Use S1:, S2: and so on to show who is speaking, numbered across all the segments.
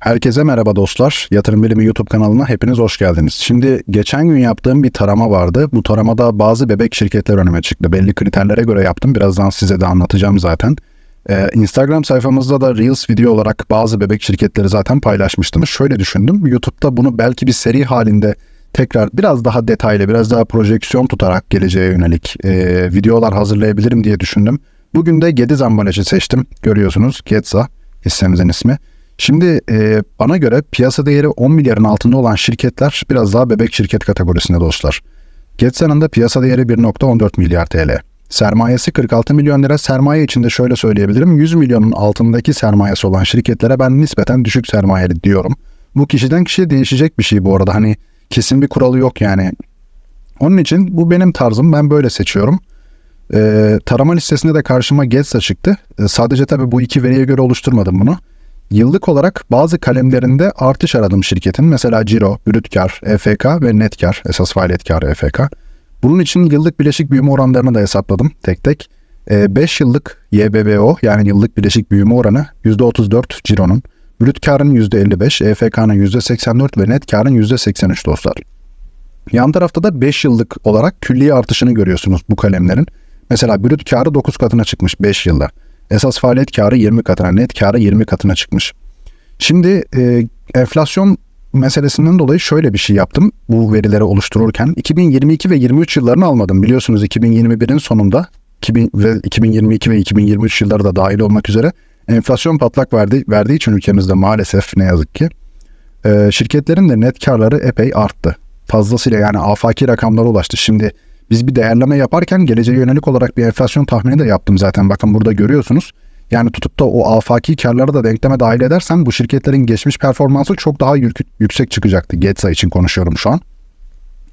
S1: Herkese merhaba dostlar. Yatırım Bilimi YouTube kanalına hepiniz hoş geldiniz. Şimdi geçen gün yaptığım bir tarama vardı. Bu taramada bazı bebek şirketler önüme çıktı. Belli kriterlere göre yaptım. Birazdan size de anlatacağım zaten. Ee, Instagram sayfamızda da Reels video olarak bazı bebek şirketleri zaten paylaşmıştım. Şöyle düşündüm. YouTube'da bunu belki bir seri halinde tekrar biraz daha detaylı, biraz daha projeksiyon tutarak geleceğe yönelik e, videolar hazırlayabilirim diye düşündüm. Bugün de Gediz ambalajı seçtim. Görüyorsunuz Getza hissemizin ismi. Şimdi e, bana göre piyasa değeri 10 milyarın altında olan şirketler biraz daha bebek şirket kategorisinde dostlar. Getsa'nın da piyasa değeri 1.14 milyar TL. Sermayesi 46 milyon lira. Sermaye içinde şöyle söyleyebilirim. 100 milyonun altındaki sermayesi olan şirketlere ben nispeten düşük sermayeli diyorum. Bu kişiden kişiye değişecek bir şey bu arada. Hani kesin bir kuralı yok yani. Onun için bu benim tarzım. Ben böyle seçiyorum. Ee, tarama listesinde de karşıma Getsa çıktı. Ee, sadece tabii bu iki veriye göre oluşturmadım bunu. Yıllık olarak bazı kalemlerinde artış aradım şirketin. Mesela ciro, brüt kar, EFK ve net kar, esas faaliyet karı EFK. Bunun için yıllık bileşik büyüme oranlarını da hesapladım tek tek. 5 yıllık YBBO yani yıllık bileşik büyüme oranı %34 cironun, brüt karın %55, EFK'nın %84 ve net karın %83 dostlar. Yan tarafta da 5 yıllık olarak külliye artışını görüyorsunuz bu kalemlerin. Mesela brüt karı 9 katına çıkmış 5 yılda. Esas faaliyet karı 20 katına, net karı 20 katına çıkmış. Şimdi e, enflasyon meselesinden dolayı şöyle bir şey yaptım bu verileri oluştururken. 2022 ve 23 yıllarını almadım. Biliyorsunuz 2021'in sonunda 2000 ve 2022 ve 2023 yılları da dahil olmak üzere enflasyon patlak verdi, verdiği için ülkemizde maalesef ne yazık ki e, şirketlerin de net karları epey arttı. Fazlasıyla yani afaki rakamlara ulaştı. Şimdi biz bir değerleme yaparken geleceğe yönelik olarak bir enflasyon tahmini de yaptım zaten. Bakın burada görüyorsunuz. Yani tutup da o afaki karları da denkleme dahil edersen bu şirketlerin geçmiş performansı çok daha yük, yüksek çıkacaktı. Getsa için konuşuyorum şu an.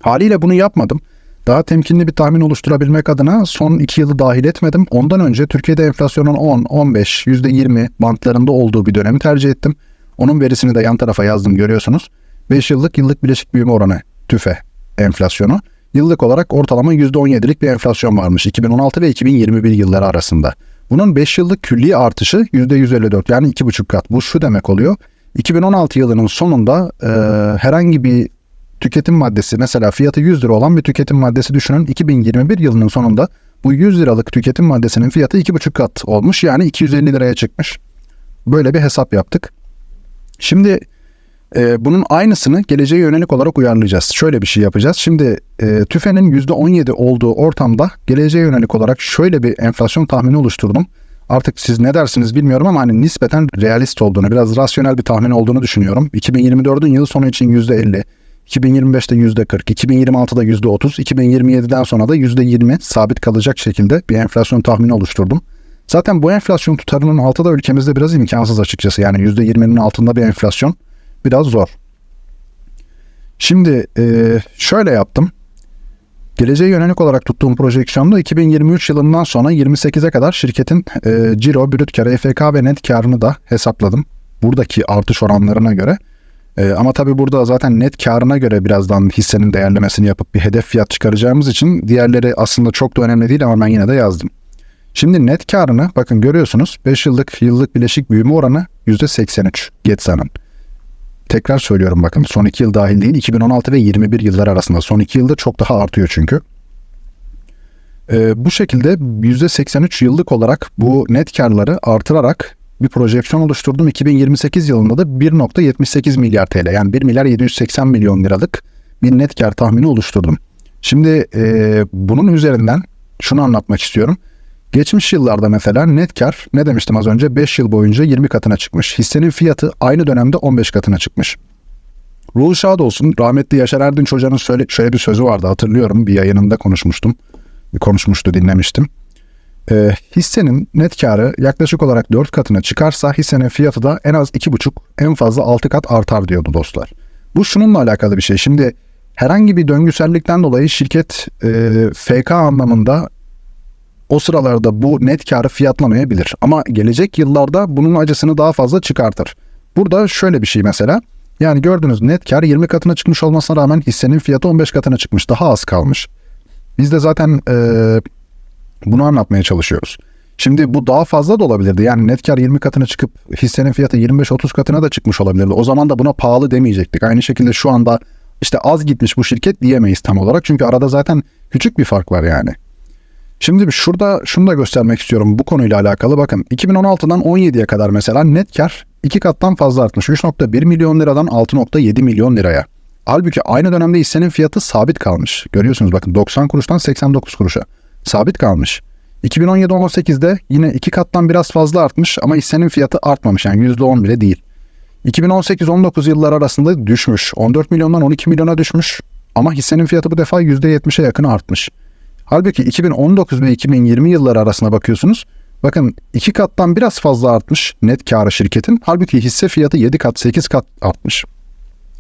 S1: Haliyle bunu yapmadım. Daha temkinli bir tahmin oluşturabilmek adına son 2 yılı dahil etmedim. Ondan önce Türkiye'de enflasyonun 10, 15, %20 bantlarında olduğu bir dönemi tercih ettim. Onun verisini de yan tarafa yazdım görüyorsunuz. 5 yıllık yıllık bileşik büyüme oranı TÜFE enflasyonu. Yıllık olarak ortalama %17'lik bir enflasyon varmış 2016 ve 2021 yılları arasında. Bunun 5 yıllık külli artışı %154 yani 2,5 kat. Bu şu demek oluyor. 2016 yılının sonunda e, herhangi bir tüketim maddesi mesela fiyatı 100 lira olan bir tüketim maddesi düşünün. 2021 yılının sonunda bu 100 liralık tüketim maddesinin fiyatı 2,5 kat olmuş yani 250 liraya çıkmış. Böyle bir hesap yaptık. Şimdi e, bunun aynısını geleceğe yönelik olarak uyarlayacağız. Şöyle bir şey yapacağız. Şimdi e, TÜFE'nin %17 olduğu ortamda geleceğe yönelik olarak şöyle bir enflasyon tahmini oluşturdum. Artık siz ne dersiniz bilmiyorum ama hani nispeten realist olduğunu, biraz rasyonel bir tahmin olduğunu düşünüyorum. 2024'ün yıl sonu için %50, 2025'te %40, 2026'da %30, 2027'den sonra da %20 sabit kalacak şekilde bir enflasyon tahmini oluşturdum. Zaten bu enflasyon tutarının altı da ülkemizde biraz imkansız açıkçası. Yani %20'nin altında bir enflasyon biraz zor. Şimdi e, şöyle yaptım. Geleceğe yönelik olarak tuttuğum projeksiyonda 2023 yılından sonra 28'e kadar şirketin e, ciro, brüt karı, EFK ve net karını da hesapladım. Buradaki artış oranlarına göre. E, ama tabii burada zaten net karına göre birazdan hissenin değerlemesini yapıp bir hedef fiyat çıkaracağımız için diğerleri aslında çok da önemli değil ama ben yine de yazdım. Şimdi net karını bakın görüyorsunuz 5 yıllık yıllık bileşik büyüme oranı %83 Getsa'nın. Tekrar söylüyorum bakın son 2 yıl dahil değil 2016 ve 21 yıllar arasında son 2 yılda çok daha artıyor çünkü. Ee, bu şekilde %83 yıllık olarak bu net karları artırarak bir projeksiyon oluşturdum. 2028 yılında da 1.78 milyar TL yani 1 milyar 780 milyon liralık bir net kar tahmini oluşturdum. Şimdi e, bunun üzerinden şunu anlatmak istiyorum. Geçmiş yıllarda mesela net kar ne demiştim az önce 5 yıl boyunca 20 katına çıkmış. Hissenin fiyatı aynı dönemde 15 katına çıkmış. Ruhu şad olsun. Rahmetli Yaşar Erdinç Hoca'nın şöyle, şöyle bir sözü vardı hatırlıyorum. Bir yayınında konuşmuştum. Konuşmuştu dinlemiştim. Ee, hissenin net karı yaklaşık olarak 4 katına çıkarsa hissenin fiyatı da en az 2,5 en fazla 6 kat artar diyordu dostlar. Bu şununla alakalı bir şey. Şimdi herhangi bir döngüsellikten dolayı şirket e, FK anlamında o sıralarda bu net karı fiyatlamayabilir. Ama gelecek yıllarda bunun acısını daha fazla çıkartır. Burada şöyle bir şey mesela. Yani gördünüz net kar 20 katına çıkmış olmasına rağmen hissenin fiyatı 15 katına çıkmış. Daha az kalmış. Biz de zaten e, bunu anlatmaya çalışıyoruz. Şimdi bu daha fazla da olabilirdi. Yani net kar 20 katına çıkıp hissenin fiyatı 25-30 katına da çıkmış olabilirdi. O zaman da buna pahalı demeyecektik. Aynı şekilde şu anda işte az gitmiş bu şirket diyemeyiz tam olarak. Çünkü arada zaten küçük bir fark var yani. Şimdi şurada şunu da göstermek istiyorum bu konuyla alakalı. Bakın 2016'dan 17'ye kadar mesela net kar 2 kattan fazla artmış. 3.1 milyon liradan 6.7 milyon liraya. Halbuki aynı dönemde hissenin fiyatı sabit kalmış. Görüyorsunuz bakın 90 kuruştan 89 kuruşa. Sabit kalmış. 2017-18'de yine iki kattan biraz fazla artmış ama hissenin fiyatı artmamış yani %10 bile değil. 2018-19 yıllar arasında düşmüş. 14 milyondan 12 milyona düşmüş ama hissenin fiyatı bu defa %70'e yakın artmış. Halbuki 2019 ve 2020 yılları arasına bakıyorsunuz. Bakın iki kattan biraz fazla artmış net karı şirketin. Halbuki hisse fiyatı 7 kat 8 kat artmış.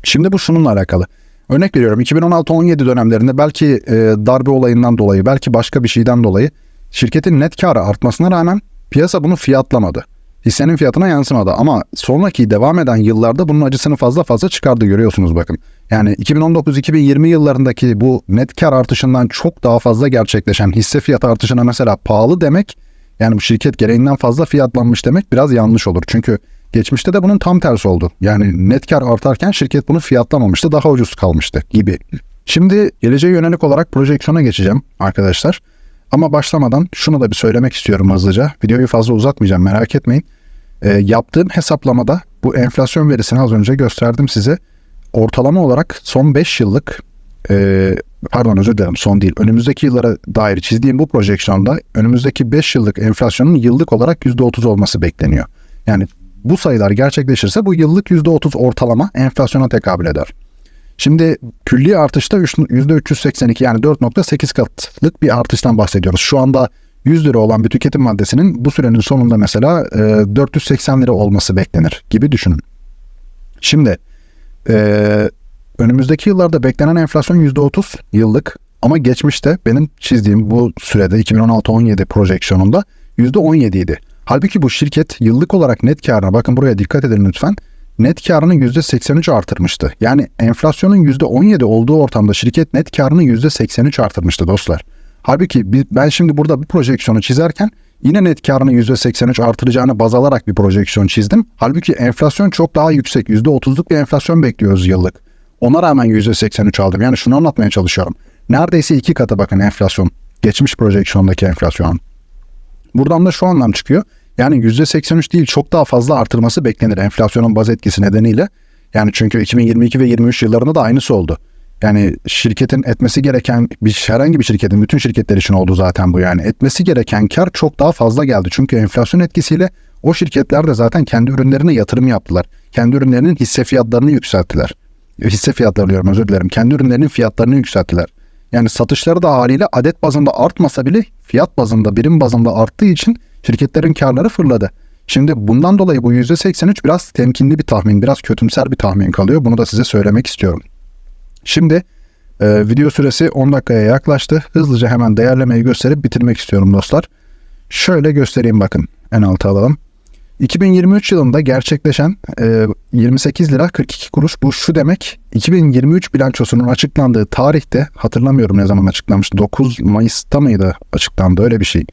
S1: Şimdi bu şununla alakalı. Örnek veriyorum 2016-17 dönemlerinde belki e, darbe olayından dolayı belki başka bir şeyden dolayı şirketin net karı artmasına rağmen piyasa bunu fiyatlamadı. Hissenin fiyatına yansımadı ama sonraki devam eden yıllarda bunun acısını fazla fazla çıkardı görüyorsunuz bakın. Yani 2019-2020 yıllarındaki bu net kar artışından çok daha fazla gerçekleşen hisse fiyatı artışına mesela pahalı demek yani bu şirket gereğinden fazla fiyatlanmış demek biraz yanlış olur. Çünkü geçmişte de bunun tam tersi oldu. Yani net kar artarken şirket bunu fiyatlamamıştı daha ucuz kalmıştı gibi. Şimdi geleceğe yönelik olarak projeksiyona geçeceğim arkadaşlar. Ama başlamadan şunu da bir söylemek istiyorum hızlıca. Videoyu fazla uzatmayacağım merak etmeyin. E, yaptığım hesaplamada bu enflasyon verisini az önce gösterdim size. Ortalama olarak son 5 yıllık e, pardon özür dilerim son değil. Önümüzdeki yıllara dair çizdiğim bu projeksiyonda önümüzdeki 5 yıllık enflasyonun yıllık olarak %30 olması bekleniyor. Yani bu sayılar gerçekleşirse bu yıllık %30 ortalama enflasyona tekabül eder. Şimdi külli artışta %382 yani 4.8 katlık bir artıştan bahsediyoruz. Şu anda 100 lira olan bir tüketim maddesinin bu sürenin sonunda mesela e, 480 lira olması beklenir gibi düşünün. Şimdi e, önümüzdeki yıllarda beklenen enflasyon %30 yıllık ama geçmişte benim çizdiğim bu sürede 2016-17 projeksiyonunda %17 idi. Halbuki bu şirket yıllık olarak net karına bakın buraya dikkat edin lütfen net karını %83 artırmıştı. Yani enflasyonun %17 olduğu ortamda şirket net karını %83 artırmıştı dostlar. Halbuki ben şimdi burada bir projeksiyonu çizerken yine net karını %83 artıracağını baz alarak bir projeksiyon çizdim. Halbuki enflasyon çok daha yüksek. %30'luk bir enflasyon bekliyoruz yıllık. Ona rağmen %83 aldım. Yani şunu anlatmaya çalışıyorum. Neredeyse iki katı bakın enflasyon. Geçmiş projeksiyondaki enflasyon. Buradan da şu anlam çıkıyor. Yani %83 değil çok daha fazla artırması beklenir enflasyonun baz etkisi nedeniyle. Yani çünkü 2022 ve 23 yıllarında da aynısı oldu. Yani şirketin etmesi gereken bir herhangi bir şirketin bütün şirketler için oldu zaten bu yani. Etmesi gereken kar çok daha fazla geldi. Çünkü enflasyon etkisiyle o şirketler de zaten kendi ürünlerine yatırım yaptılar. Kendi ürünlerinin hisse fiyatlarını yükselttiler. Hisse fiyatları diyorum özür dilerim. Kendi ürünlerinin fiyatlarını yükselttiler. Yani satışları da haliyle adet bazında artmasa bile fiyat bazında, birim bazında arttığı için şirketlerin karları fırladı. Şimdi bundan dolayı bu %83 biraz temkinli bir tahmin, biraz kötümser bir tahmin kalıyor. Bunu da size söylemek istiyorum. Şimdi e, video süresi 10 dakikaya yaklaştı. Hızlıca hemen değerlemeyi gösterip bitirmek istiyorum dostlar. Şöyle göstereyim bakın. En alta alalım. 2023 yılında gerçekleşen e, 28 lira 42 kuruş bu şu demek 2023 bilançosunun açıklandığı tarihte hatırlamıyorum ne zaman açıklanmıştı 9 Mayıs'ta mıydı açıklandı öyle bir şey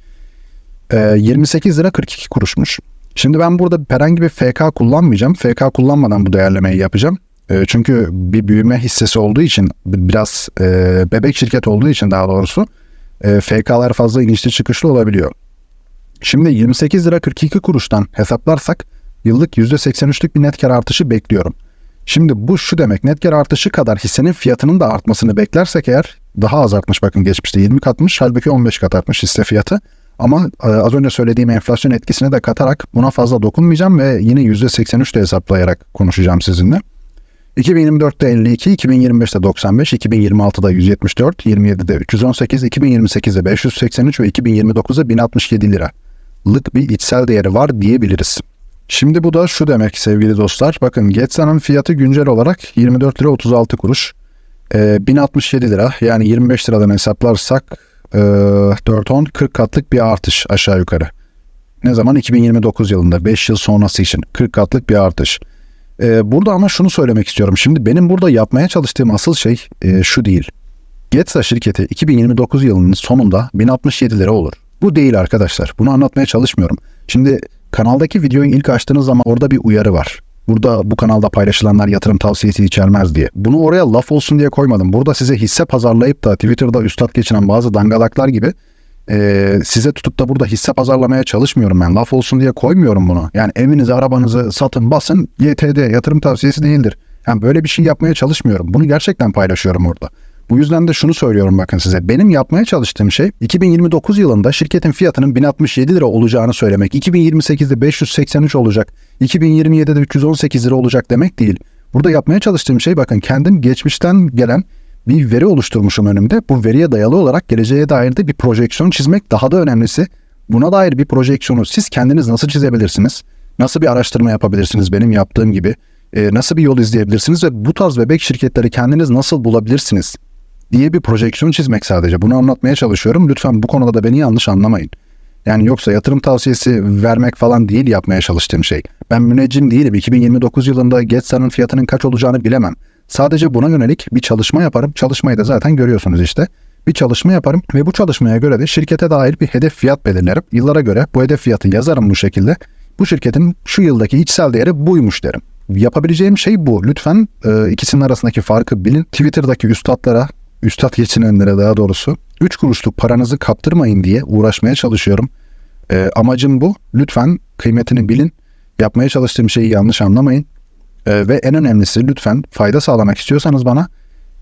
S1: e, 28 lira 42 kuruşmuş. Şimdi ben burada herhangi bir FK kullanmayacağım. FK kullanmadan bu değerlemeyi yapacağım. E, çünkü bir büyüme hissesi olduğu için biraz e, bebek şirket olduğu için daha doğrusu e, FK'lar fazla inişli çıkışlı olabiliyor. Şimdi 28 lira 42 kuruştan hesaplarsak yıllık %83'lük bir net kar artışı bekliyorum. Şimdi bu şu demek net kar artışı kadar hissenin fiyatının da artmasını beklersek eğer daha az artmış bakın geçmişte 20 katmış halbuki 15 kat artmış hisse fiyatı. Ama e, az önce söylediğim enflasyon etkisini de katarak buna fazla dokunmayacağım ve yine %83 de hesaplayarak konuşacağım sizinle. 2024'te 52, 2025'te 95, 2026'da 174, 27'de 318, 2028'de 583 ve 2029'da 1067 liralık bir içsel değeri var diyebiliriz. Şimdi bu da şu demek sevgili dostlar. Bakın Getsa'nın fiyatı güncel olarak 24 lira 36 kuruş. E, 1067 lira yani 25 liradan hesaplarsak e, 4-10 40 katlık bir artış aşağı yukarı. Ne zaman? 2029 yılında 5 yıl sonrası için 40 katlık bir artış. E, burada ama şunu söylemek istiyorum. Şimdi benim burada yapmaya çalıştığım asıl şey e, şu değil. Getsa şirketi 2029 yılının sonunda 1067 lira olur. Bu değil arkadaşlar. Bunu anlatmaya çalışmıyorum. Şimdi kanaldaki videoyu ilk açtığınız zaman orada bir uyarı var. Burada bu kanalda paylaşılanlar yatırım tavsiyesi içermez diye. Bunu oraya laf olsun diye koymadım. Burada size hisse pazarlayıp da Twitter'da üstad geçinen bazı dangalaklar gibi e, size tutup da burada hisse pazarlamaya çalışmıyorum ben. Laf olsun diye koymuyorum bunu. Yani evinizi, arabanızı satın, basın. YTD yatırım tavsiyesi değildir. Yani böyle bir şey yapmaya çalışmıyorum. Bunu gerçekten paylaşıyorum orada. Bu yüzden de şunu söylüyorum bakın size. Benim yapmaya çalıştığım şey 2029 yılında şirketin fiyatının 1067 lira olacağını söylemek. 2028'de 583 olacak. 2027'de 318 lira olacak demek değil. Burada yapmaya çalıştığım şey bakın kendim geçmişten gelen bir veri oluşturmuşum önümde. Bu veriye dayalı olarak geleceğe dair de bir projeksiyon çizmek daha da önemlisi. Buna dair bir projeksiyonu siz kendiniz nasıl çizebilirsiniz? Nasıl bir araştırma yapabilirsiniz benim yaptığım gibi? Ee, nasıl bir yol izleyebilirsiniz ve bu tarz bebek şirketleri kendiniz nasıl bulabilirsiniz? diye bir projeksiyon çizmek sadece. Bunu anlatmaya çalışıyorum. Lütfen bu konuda da beni yanlış anlamayın. Yani yoksa yatırım tavsiyesi vermek falan değil yapmaya çalıştığım şey. Ben müneccim değilim. 2029 yılında Getsa'nın fiyatının kaç olacağını bilemem. Sadece buna yönelik bir çalışma yaparım. Çalışmayı da zaten görüyorsunuz işte. Bir çalışma yaparım ve bu çalışmaya göre de şirkete dair bir hedef fiyat belirlerim. Yıllara göre bu hedef fiyatı yazarım bu şekilde. Bu şirketin şu yıldaki içsel değeri buymuş derim. Yapabileceğim şey bu. Lütfen e, ikisinin arasındaki farkı bilin. Twitter'daki üstadlara, üstad geçinenlere daha doğrusu 3 kuruşluk paranızı kaptırmayın diye uğraşmaya çalışıyorum. E, amacım bu. Lütfen kıymetini bilin. Yapmaya çalıştığım şeyi yanlış anlamayın. E, ve en önemlisi lütfen fayda sağlamak istiyorsanız bana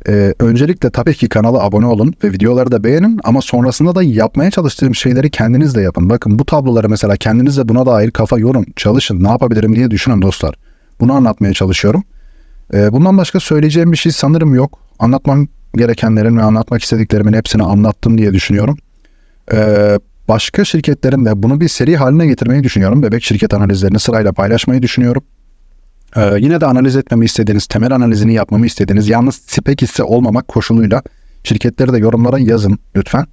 S1: e, öncelikle tabii ki kanala abone olun ve videoları da beğenin ama sonrasında da yapmaya çalıştığım şeyleri kendiniz de yapın. Bakın bu tabloları mesela kendiniz de buna dair kafa yorun, çalışın, ne yapabilirim diye düşünün dostlar. Bunu anlatmaya çalışıyorum. E, bundan başka söyleyeceğim bir şey sanırım yok. Anlatmam gerekenlerin ve anlatmak istediklerimin hepsini anlattım diye düşünüyorum. Ee, başka şirketlerin de bunu bir seri haline getirmeyi düşünüyorum. Bebek şirket analizlerini sırayla paylaşmayı düşünüyorum. Ee, yine de analiz etmemi istediğiniz, temel analizini yapmamı istediğiniz, yalnız spek hisse olmamak koşuluyla şirketleri de yorumlara yazın lütfen.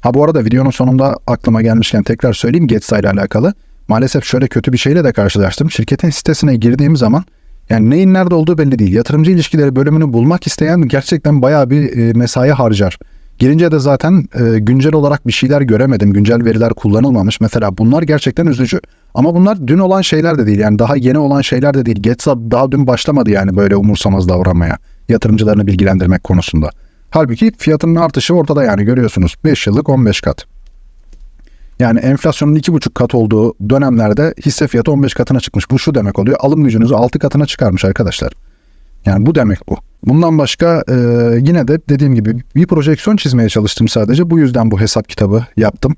S1: Ha bu arada videonun sonunda aklıma gelmişken tekrar söyleyeyim Getsa ile alakalı. Maalesef şöyle kötü bir şeyle de karşılaştım. Şirketin sitesine girdiğim zaman yani neyin nerede olduğu belli değil. Yatırımcı ilişkileri bölümünü bulmak isteyen gerçekten bayağı bir e, mesai harcar. Girince de zaten e, güncel olarak bir şeyler göremedim. Güncel veriler kullanılmamış. Mesela bunlar gerçekten üzücü. Ama bunlar dün olan şeyler de değil. Yani daha yeni olan şeyler de değil. Getsa daha dün başlamadı yani böyle umursamaz davranmaya. Yatırımcılarını bilgilendirmek konusunda. Halbuki fiyatının artışı ortada yani görüyorsunuz. 5 yıllık 15 kat. Yani enflasyonun 2,5 kat olduğu dönemlerde hisse fiyatı 15 katına çıkmış. Bu şu demek oluyor. Alım gücünüzü 6 katına çıkarmış arkadaşlar. Yani bu demek bu. Bundan başka e, yine de dediğim gibi bir projeksiyon çizmeye çalıştım sadece. Bu yüzden bu hesap kitabı yaptım.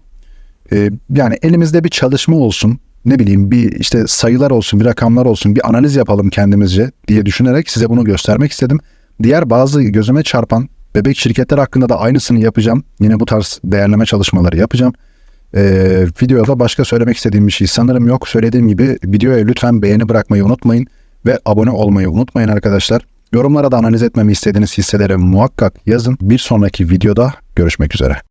S1: E, yani elimizde bir çalışma olsun. Ne bileyim bir işte sayılar olsun, bir rakamlar olsun, bir analiz yapalım kendimizce diye düşünerek size bunu göstermek istedim. Diğer bazı gözüme çarpan bebek şirketler hakkında da aynısını yapacağım. Yine bu tarz değerleme çalışmaları yapacağım. Ee, videoda başka söylemek istediğim bir şey sanırım yok. Söylediğim gibi videoya lütfen beğeni bırakmayı unutmayın ve abone olmayı unutmayın arkadaşlar. Yorumlara da analiz etmemi istediğiniz hisseleri muhakkak yazın. Bir sonraki videoda görüşmek üzere.